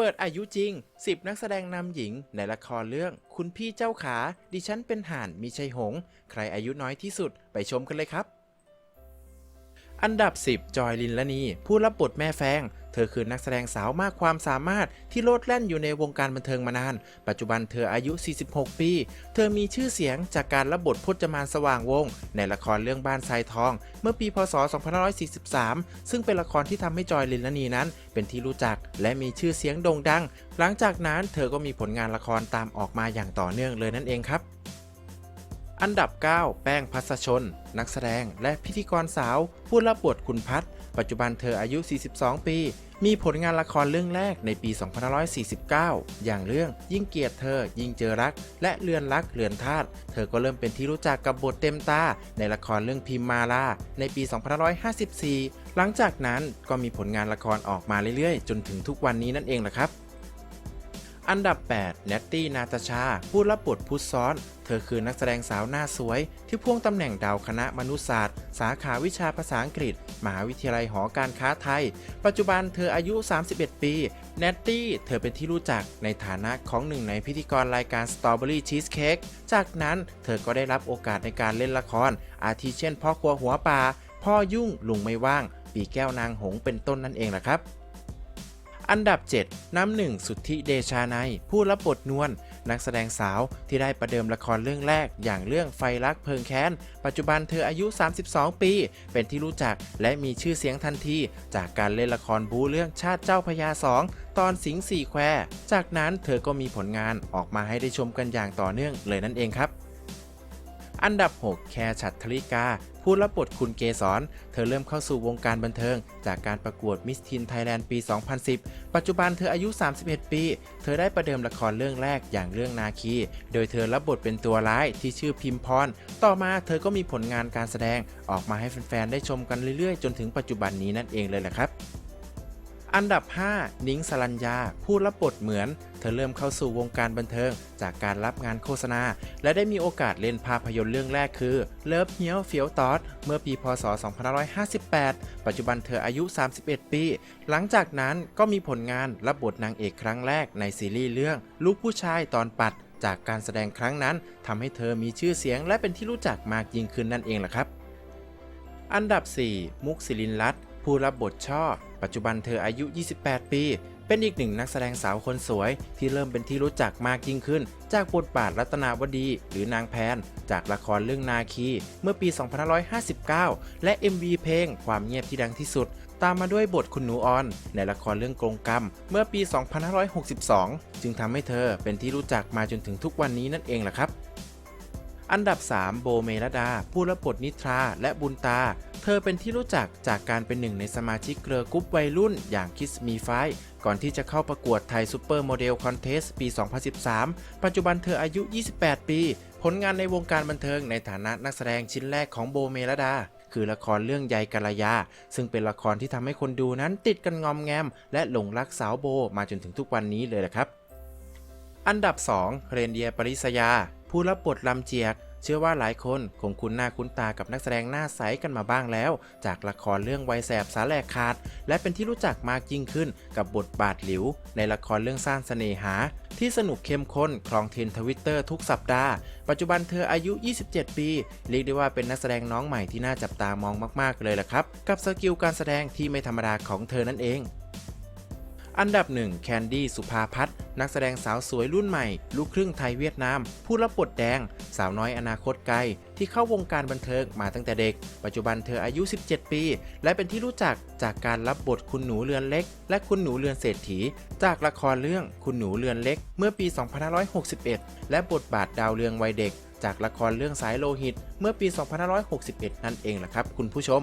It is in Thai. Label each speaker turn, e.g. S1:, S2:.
S1: เปิดอายุจริง 10 นักแสดงนำหญิงในละครเรื่อง คุณพี่เจ้าขา ดิฉันเป็นห่านมีชัยหง ใครอายุน้อยที่สุดไปชมกันเลยครับ อันดับ 10 จอยลินละนี ผู้รับบทแม่แฟง เธอคือนักแสดงสาวมากความสามารถที่โลดแล่นอยู่ในวงการบันเทิงมานาน ปัจจุบันเธออายุ 46 ปี เธอมีชื่อเสียงจากการรับบทพจมานสว่างวง ในละครเรื่องบ้านทรายทอง เมื่อปี พศ 2543 ซึ่งเป็นละครที่ทำให้จอยลินละนีนั้น เป็นที่รู้จักและมีชื่อเสียงโด่งดัง หลังจากนั้นเธอก็มีผลงานละครตามออกมาอย่างต่อเนื่องเลยนั่นเองครับ อันดับ 9 แป้งพัสชน นักแสดงและพิธีกรสาวผู้รับบทคุณพัฒน์ปัจจุบันเธออายุ 42 ปี มีผลงานละครเรื่องแรกในปี 2549 อย่างเรื่องยิ่งเกียรติเธอ ยิ่งเจอรัก และเรือนรักเรือนธาตุ เธอก็เริ่มเป็นที่รู้จักกับบทเต็มตา ในละครเรื่องพิมมาลาในปี 2554 หลังจากนั้นก็มีผลงานละครออกมาเรื่อยๆ จนถึงทุกวันนี้นั่นเองละครับ อันดับ8เนตตี้ นาตาชา ผู้รับบทพุทซ้อน เธอคือนักแสดงสาวหน้าสวย ที่พ่วงตำแหน่งดาวคณะมนุษยศาสตร์ สาขาวิชาภาษาอังกฤษ มหาวิทยาลัยหอการค้าไทย ปัจจุบันเธออายุ 31 ปีเนตตี้ เธอเป็นที่รู้จักในฐานะของหนึ่งในพิธีกรรายการ Strawberry Cheesecake จากนั้นเธอก็ได้รับโอกาสในการเล่นละคร อาทิเช่นพ่อครัวหัวป่าพ่อยุ่งลุงไม่ว่าง ปีแก้วนางหงส์เป็นต้นนั่นเองแหะครับ อันดับ 7 น้ำหนึ่งสุทธิเดชานัยผู้รับบทนวลนักแสดงสาวที่ได้ประเดิมละครเรื่องแรก อย่างเรื่องไฟรักเพลิงแค้น ปัจจุบันเธออายุ 32 ปี เป็นที่รู้จักและมีชื่อเสียงทันที จากการเล่นละครบูเรื่องชาติเจ้าพญาสองตอนสิงสี่แคว จากนั้นเธอก็มีผลงานออกมาให้ได้ชมกันอย่างต่อเนื่องเลยนั่นเองครับ อันดับ 6 แคร์ฉัตรธริกา ผู้รับบทคุณเกสรเธอเริ่มเข้าสู่วงการบันเทิง จากการประกวดมิสทินไทยแลนด์ปี 2010 ปัจจุบันเธออายุ 31 ปี เธอได้ประเดิมละครเรื่องแรกอย่างเรื่องนาคี โดยเธอรับบทเป็นตัวร้ายที่ชื่อพิมพร ต่อมาเธอก็มีผลงานการแสดงออกมาให้แฟนๆ ได้ชมกันเรื่อยๆ จนถึงปัจจุบันนี้นั่นเองเลยแหละครับ อันดับ 5 นิ้งสลัญญา ผู้รับบทเหมือน เธอเริ่มเข้าสู่วงการบันเทิง จากการรับงานโฆษณา และได้มีโอกาสเล่นภาพยนตร์เรื่องแรกคือเลิฟเฮียวเฟียวตอดเมื่อปีพศ 2558 ปัจจุบันเธออายุ 31 ปี หลังจากนั้นก็มีผลงานรับบทนางเอกครั้งแรกในซีรีส์เรื่อง ลูกผู้ชายตอนปัด จากการแสดงครั้งนั้นทำให้เธอมีชื่อเสียง และเป็นที่รู้จักมากยิ่งขึ้นนั่นเองแหละครับ อันดับ 4 มุกศิลินลัตน ผู้รับบทช่อ ปัจจุบันเธออายุ 28 ปี เป็นอีกหนึ่งนักแสดงสาวคนสวย ที่เริ่มเป็นที่รู้จักมากยิ่งขึ้น จากบทบาทรัตนาวดี หรือนางแพน จากละครเรื่องนาคี เมื่อปี 2559 และ MV เพลงความเงียบที่ดังที่สุดตามมาด้วยบทคุณหนูออน ในละครเรื่องกรงกรรม เมื่อปี 2562 จึงทำให้เธอเป็นที่รู้จักมาจนถึงทุกวันนี้นั่นเองแหละครับ อันดับ 3 โบเมลดา ผู้รับบทนิทราและบุญตา เธอเป็นที่รู้จักจากการเป็นหนึ่งในสมาชิกเกลือกรุ๊ปวัยรุ่นอย่างคิสมีไฟก่อนที่จะเข้าประกวดไทยซูเปอร์โมเดลคอนเทสปี 2013 ปัจจุบันเธออายุ 28 ปี ผลงานในวงการบันเทิงในฐานะนักแสดงชิ้นแรกของโบเมลดาคือละครเรื่องใยกัลยา ซึ่งเป็นละครที่ทำให้คนดูนั้นติดกันงอมแงม และหลงรักสาวโบมาจนถึงทุกวันนี้เลยแหละครับ อันดับ 2 เรนเดียปริศยา ผู้รับบทลำเจียก เชื่อว่าหลายคนคงคุ้นหน้าคุ้นตากับนักแสดงหน้าใสกันมาบ้างแล้ว จากละครเรื่องไวแสบสาแหลกขาด และเป็นที่รู้จักมากยิ่งขึ้นกับบทบาทหลิว ในละครเรื่องสร้างเสน่หา ที่สนุกเข้มข้นครองเทนทวิตเตอร์ทุกสัปดาห์ ปัจจุบันเธออายุ 27 ปีเรียกได้ว่าเป็นนักแสดงน้องใหม่ที่น่าจับตามองมากๆเลยล่ะครับ กับสกิลการแสดงที่ไม่ธรรมดาของเธอนั่นเอง อันดับ1แคนดี้สุภาพัฒน์นักแสดงสาวสวยรุ่นใหม่ ลูกครึ่งไทยเวียดนาม ผู้รับบทแดง สาวน้อยอนาคตไกล ที่เข้าวงการบันเทิงมาตั้งแต่เด็ก ปัจจุบันเธออายุ 17 ปี และเป็นที่รู้จักจากการรับบทคุณหนูเรือนเล็ก และคุณหนูเรือนเศรษฐี จากละครเรื่องคุณหนูเรือนเล็ก เมื่อปี 2561 และบทบาทดาวเรืองวัยเด็ก จากละครเรื่องสายโลหิต เมื่อปี 2561 นั่นเองแหละครับ คุณผู้ชม